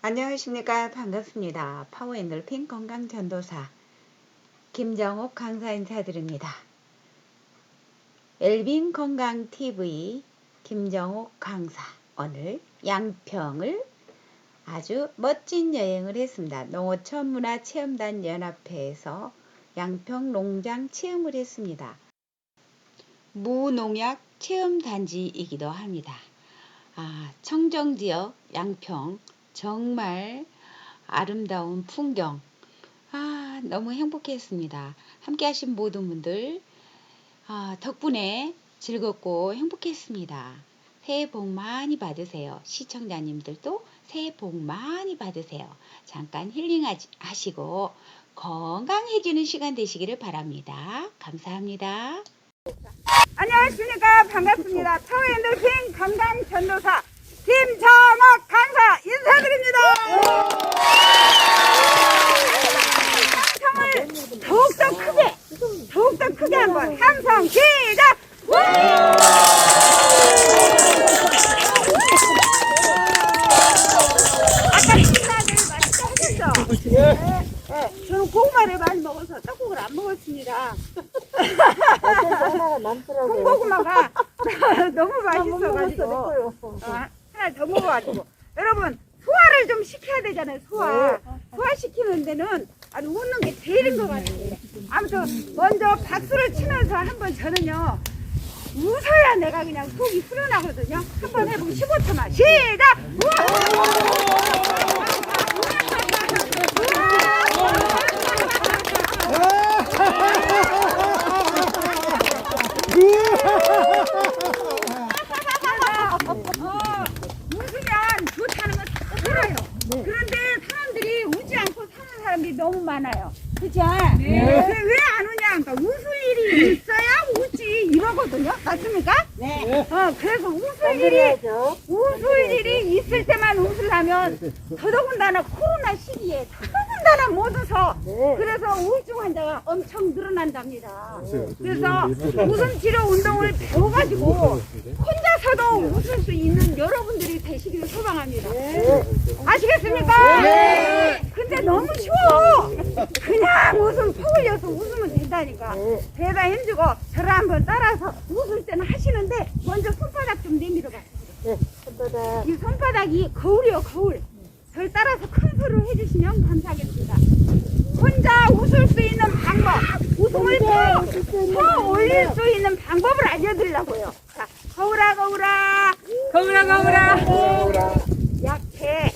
안녕하십니까 반갑습니다. 파워엔돌핀 건강전도사 김정옥 강사 인사드립니다. 엘빈 건강TV 김정옥 강사 오늘 양평을 아주 멋진 여행을 했습니다. 농어촌 문화체험단 연합회에서 양평 농장 체험을 했습니다. 무농약 체험단지이기도 합니다. 아, 청정지역 양평 정말 아름다운 풍경. 아, 너무 행복했습니다. 함께 하신 모든 분들, 아, 덕분에 즐겁고 행복했습니다. 새해 복 많이 받으세요. 시청자님들도 새해 복 많이 받으세요. 잠깐 힐링하시고 건강해지는 시간 되시기를 바랍니다. 감사합니다. 안녕하십니까 반갑습니다 파워엔돌핀 건강 전도사 김정옥 강사 인사드립니다 함성을 더욱더 크게 더욱더 크게 한번 함성 시작 아까 식사를 맛있게 하셨죠? 네, 네. 저는 고구마를 많이 먹어서 떡국을 안 먹었습니다 하나가. 콩고구마가 너무 맛있어가지고. 어, 하나 더 먹어가지고. 여러분 소화를 좀 시켜야 되잖아요 소화. 소화 시키는 데는 아주 웃는 게 제일인 것 같아요. 아무튼 먼저 박수를 치면서 한번 저는요 웃어야 내가 그냥 속이 후련하거든요. 한번 해보고 15초만. 시작! 어, 웃으면 좋다는 건 다 알아요. 그런데 사람들이 웃지 않고 사는 많아요. 그죠? 네. 왜안 우냐? 그러니까 웃을 일이 있어야 웃지 이러거든요. 맞습니까? 네. 어, 그래서 웃을 일이. 웃을 일이 있을 때만 웃으려면 더더군다나 코로나 시기에 더더군다나 못 웃어. 네. 그래서 우울증 환자가 엄청 늘어난답니다. 그래서 웃음 치료 운동을 배워가지고 혼자서도 웃을 수 있는 여러분들이 되시기를 소망합니다. 아시겠습니까? 네. 근데 너무 쉬워. 그냥 웃음 퍽 흘려서 웃으면 된다니까. 배가 힘주고 저를 한번 따라서 웃을 때는 하시는데 먼저 손바닥 좀 내밀어 봐. 네, 손바닥. 이 손바닥이 거울이요 거울. 저를 따라서 큰 소리를 해주시면 감사하겠습니다. 혼자 웃을 수 있는 방법, 웃음을 더, 더 올릴 수 있는 방법을 알려드리려고요. 자, 거울아 거울아, 거울아 거울아, 약해.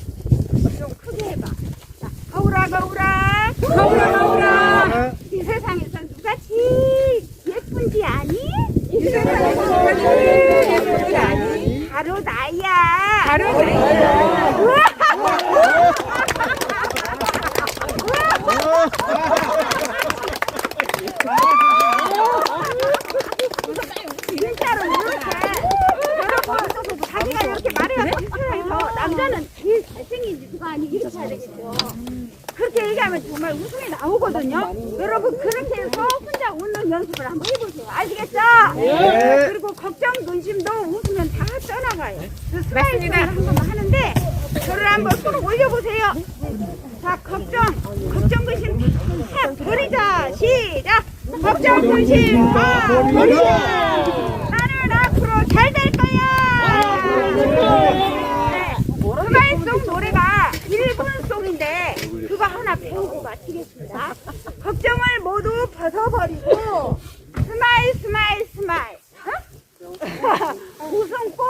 좀 크게 해봐. 자, 거울아 거울아, 거울아 거울아. 이 세상에서 누가 제일 예쁜지 아니? 이 세상에서 누가 제일 예쁜지 아니? 바로 나야. 바로 나야. 진짜로 이렇게 여러분 자기가 이렇게 말해야 비슷해서 남자는 제일 잘생긴 누가 아니 이렇게 해야 되겠죠. 그렇게 얘기하면 정말 웃음이 나오거든요. 여러분 그렇게 해서 혼자 웃는 연습을 한번 해보세요. 아시겠죠? 네. 그리고 걱정, 근심도 웃으면 다 떠나가요. 그 스마일을 한 번만 하는데 저를 한번 손 올려보세요. 자, 걱정, 걱정, 근심 다 버리자. 시작. 걱정, 근심 다 버리자. 나는 앞으로 잘 될 거야. 네. 스마일송 노래가 일본송인데 배우고 마치겠습니다. 걱정을 모두 벗어버리고 스마일 스마일 스마일. 어? 웃음꽃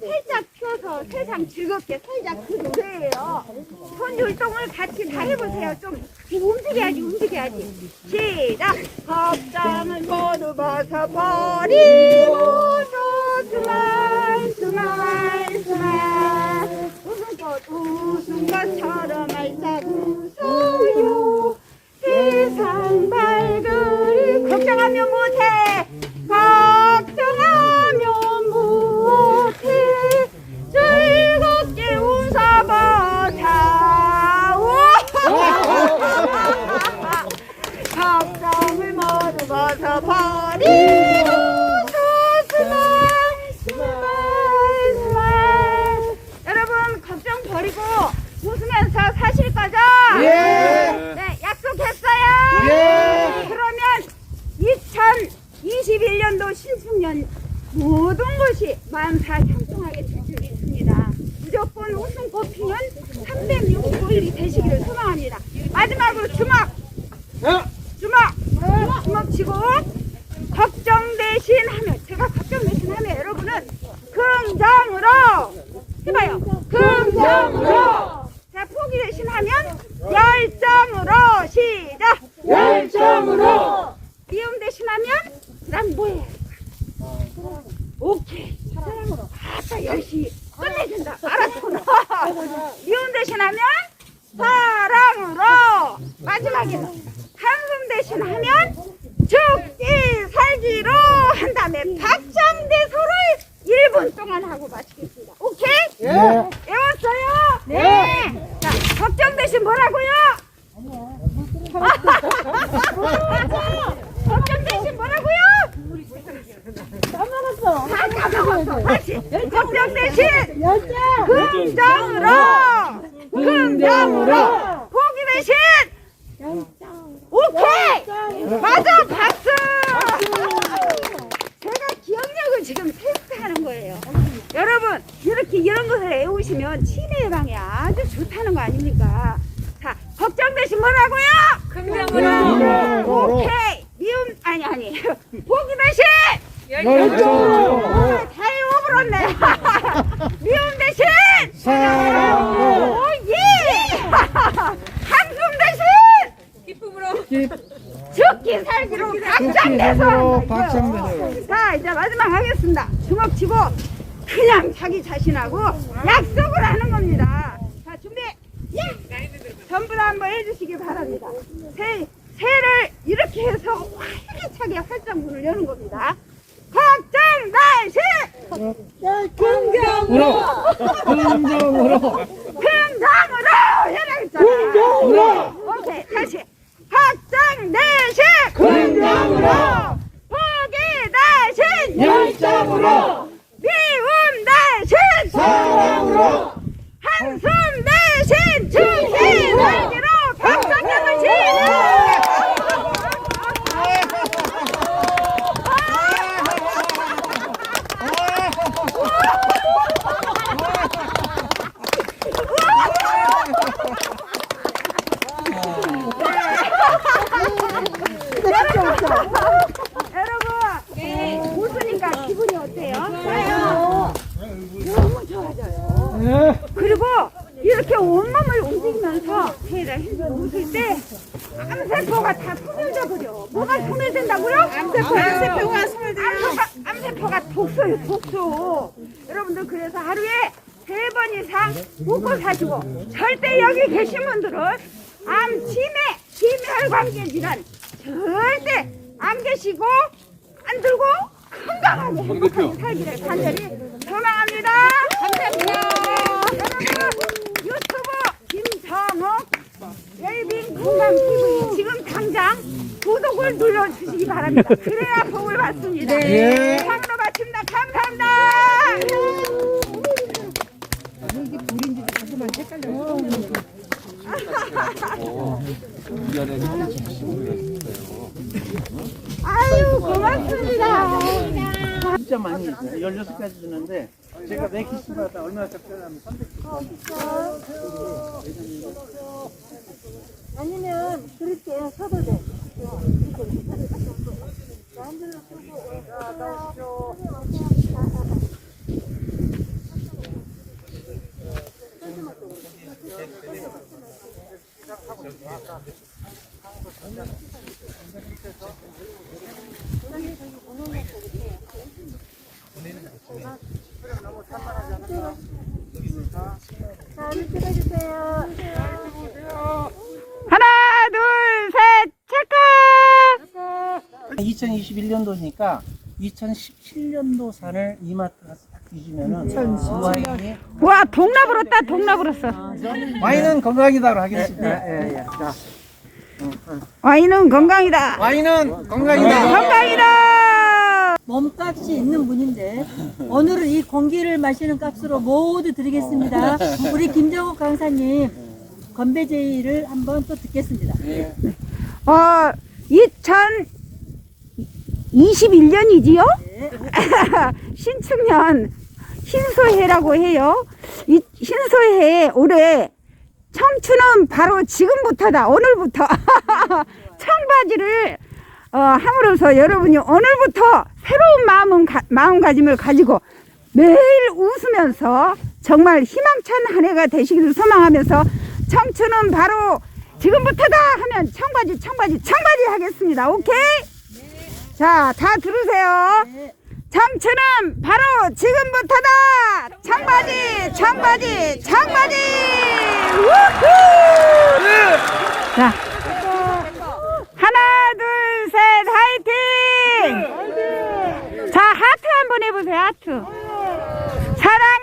살짝 펴서 세상 즐겁게 살자 그 노래예요. 손 율동을 같이 다 해보세요. 좀 움직여야지 움직여야지. 시작. 걱정을 모두 벗어버리고 또 스마일 스마일 스마일 웃음꽃 웃은 것처럼 웃 걱정을 모두 벗어버리고 스마일 스마일 스마일 여러분 걱정 버리고 웃으면 여기서 사실 거죠? 예. 네, 약속했어요. 예. 그러면 2021년도 신축년 모든 것이 마음사 형통하게 될 줄 믿습니다. 무조건 우승 뽑히는 365일이 되시기를 소망합니다. 마지막으로! 주먹! 주먹 치고 걱정 대신 하면 제가 걱정 대신 하면 여러분은 긍정으로 해봐요. 긍정으로 자 포기 대신 하면 열정으로 시작. 열정으로. 미움 대신하면 난 뭐해? 오케이 사랑으로 아까 열심히 끝내준다 알았어 미움 대신하면 사랑으로 마지막에는 한숨 대신하면 죽기 살기로 한 다음에 박장대 소를 1분 동안 하고 마치겠습니다 오케이? 예. 외웠어요? 네. 자, 걱정 대신 뭐라고 요? 걱정 대신 뭐라고요? 까먹었어. 다 까먹었어. 다시. 걱정 대신 긍정으로. 긍정으로. 포기 대신 오케이. 맞아. 박수. 제가 기억력을 지금 테스트하는 거예요. 여러분 이렇게 이런 것을 외우시면 치매 예방에 아주 좋다는 거 아닙니까? 자 걱정 대신 뭐라고요? 긍정으로. 오케이 미움 아니 아니 포기 대신 열정으로. 오늘 잘 오버렸네 미움 대신 사랑으로. 오예 한숨 대신 죽기 살기로 박장대소 박장대소. 자 이제 마지막 하겠습니다 주먹 치고 그냥 자기 자신하고 약속을 하는 겁니다 자 준비 예! 전부 다 한번 해주시기 바랍니다 새, 새를 이렇게 해서 활기차게 활짝 문을 여는 겁니다 걱정 날씨 긍정으로. 긍정으로. 긍정으로 해라 했잖아 긍정으로. 오케이 다시 걱정 대신 긍정으로. 포기 대신 열정으로. 미움 대신 사랑으로. 한숨 대신 죽기 살기로 박장님을 지휘 여러분 웃으니까 기분이 어때요? 좋아져요 그리고 이렇게 온몸을 움직이면서 해를 해서 웃을 때 암세포가 다 소멸돼 버려. 뭐가 소멸된다고요? 암세포. 암세포가 소멸돼요. 암세포가 독소요, 독소. 여러분들 그래서 하루에 세 번 이상 웃고 사시고 절대 여기 계신 분들은 암, 치매, 심혈관계 질환 절대 안 계시고 안 들고 건강하게 행복하게 살기를 간절히 소망합니다. 여러분 유튜브 김정옥 웰빙 건강 TV 지금 당장 구독을 눌러주시기 바랍니다. 그래야 복을 받습니다. 예. 상으로 마칩니다. 감사합니다. 아유 고맙습니다. 진짜 많이 있어요. 16가지 주는데 제가 매 키스마다. 얼마나 적절하면 선택 아니면 그렇게 서도 돼. 하나, 둘, 셋, 체크! 2021년도니까 2017년도 산을 이마트 가서 딱 뒤지면은 그 와인이 와, 동납으로 따, 동납으로 써. 와인은 건강이다로 하겠습니다. 예, 예. 자, 와인은 건강이다. 와인은 건강이다. 건강이다! 몸값이 있는 분인데 오늘은 이 공기를 마시는 값으로 모두 드리겠습니다. 우리 김정욱 강사님 건배제의를 한번 또 듣겠습니다. 어, 2021년이지요? 네. 신축년 신소해라고 해요. 이 신소해 올해 청춘은 바로 지금부터다. 오늘부터 청바지를 어, 함으로써 여러분이 오늘부터 새로운 마음 마음가짐을 가지고 매일 웃으면서 정말 희망찬 한 해가 되시기를 소망하면서 청춘은 바로 지금부터다 하면 청바지 청바지 청바지 하겠습니다. 오케이? 자, 다 들으세요. 네. 청춘은 바로 지금부터다. 청바지, 청바지, 청바지. 우후! 자, 하나, 둘, 셋, 화이팅! 자, 하트 한번 해보세요. 하트. 사랑.